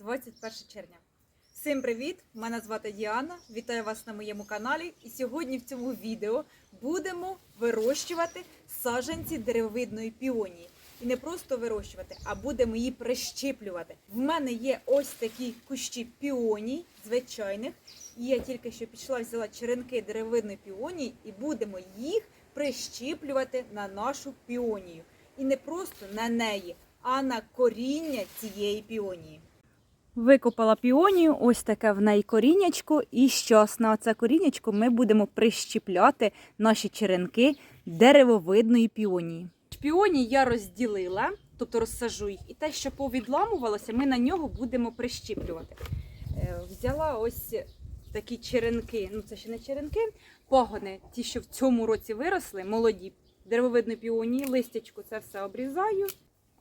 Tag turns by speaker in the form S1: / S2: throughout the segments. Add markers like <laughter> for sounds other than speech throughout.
S1: 21 червня. Всім привіт! Мене звати Діана. Вітаю вас на моєму каналі. І сьогодні в цьому відео будемо вирощувати саджанці деревовидної піонії. І не просто вирощувати, а будемо її прищіплювати. В мене є ось такі кущі піоній, звичайних. І я тільки що пішла, взяла черенки деревовидної піонії і будемо їх прищіплювати на нашу піонію. І не просто на неї, а на коріння цієї піонії. Викопала піонію, ось таке в неї коріннячко, і щас на це коріннячко ми будемо прищіпляти наші черенки деревовидної піонії. Піонії я розділила, тобто розсажу їх, і те, що повідламувалося, ми на нього будемо прищіплювати. Е, Взяла ось такі черенки, ну це ще не черенки, пагони, ті, що в цьому році виросли, молоді, деревовидної піонії, листячку, це все обрізаю.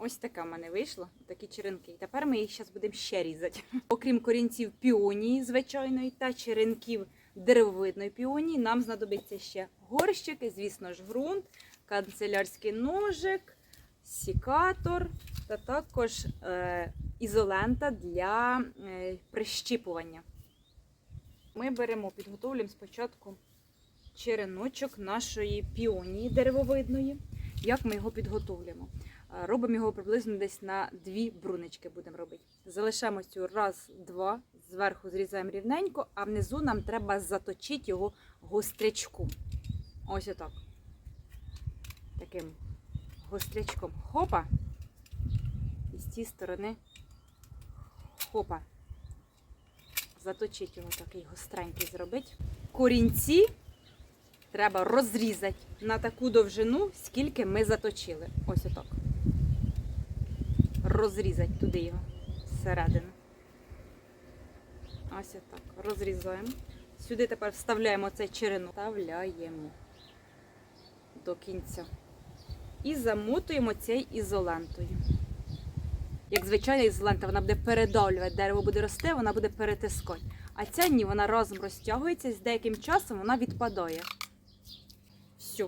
S1: Ось така в мене вийшла, такі черенки. І тепер ми їх зараз будемо ще різати. <laughs> Окрім корінців піонії звичайної та черенків деревовидної піонії, нам знадобиться ще горщики, звісно ж, ґрунт, канцелярський ножик, сікатор та також е, ізолента для е, прищіпування. Ми беремо, підготовлюємо спочатку череночок нашої піонії деревовидної. Як ми його підготовлюємо? Робимо його приблизно десь на дві брунички будемо робити. Залишаємо цю раз, два, зверху зрізаємо рівненько, а внизу нам треба заточити його гострячком. Ось отак. Таким гострячком. Хопа. І з цієї сторони хопа. Заточити його такий гостренький зробити. Корінці треба розрізати на таку довжину, скільки ми заточили. Ось отак. Розрізати туди його всередину. Ось отак. Розрізаємо. Сюди тепер вставляємо цей черенок. Вставляємо до кінця. І замотуємо цей ізолентою. Як звичайна ізолента, вона буде передавлювати, дерево буде рости, вона буде перетискати. А ця ні, вона разом розтягується, з деяким часом вона відпадає. Все,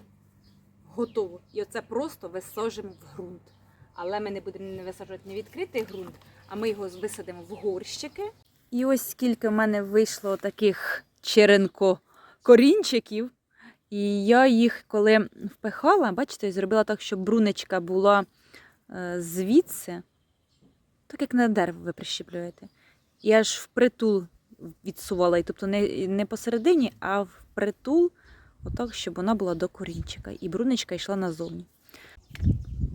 S1: готово. І оце просто висаджуємо в ґрунт. Але ми не будемо не висаджувати не відкритий ґрунт, а ми його висадимо в горщики. І ось скільки в мене вийшло таких черенко-корінчиків. І я їх, коли впихала, бачите, зробила так, щоб брунечка була е, звідси, так як на дерево ви прищіплюєте. І аж впритул відсувала, тобто не, не посередині, а впритул, отак, щоб вона була до корінчика. І брунечка йшла назовні.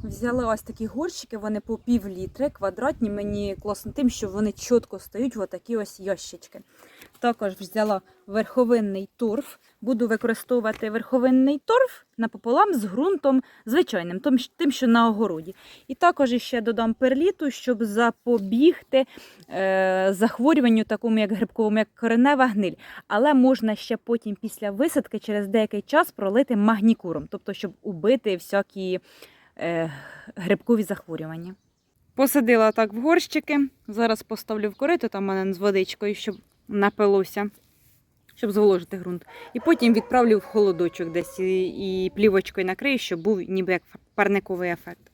S1: Взяла ось такі горщики, вони по пів літри, квадратні. Мені класно тим, що вони чітко стають в отакі ось ящички. Також взяла верховинний торф. Буду використовувати верховинний торф напополам з ґрунтом звичайним, тим, що на огороді. І також ще додам перліту, щоб запобігти е, захворюванню, такому як грибковому, як коренева гниль. Але можна ще потім після висадки через деякий час пролити магнікуром, тобто, щоб убити всякі грибкові захворювання. Посадила так в горщики. Зараз поставлю в корито там мене з водичкою, щоб напилося, щоб зволожити ґрунт. І потім відправлю в холодочок десь і плівочкою накрию, щоб був ніби як парниковий ефект.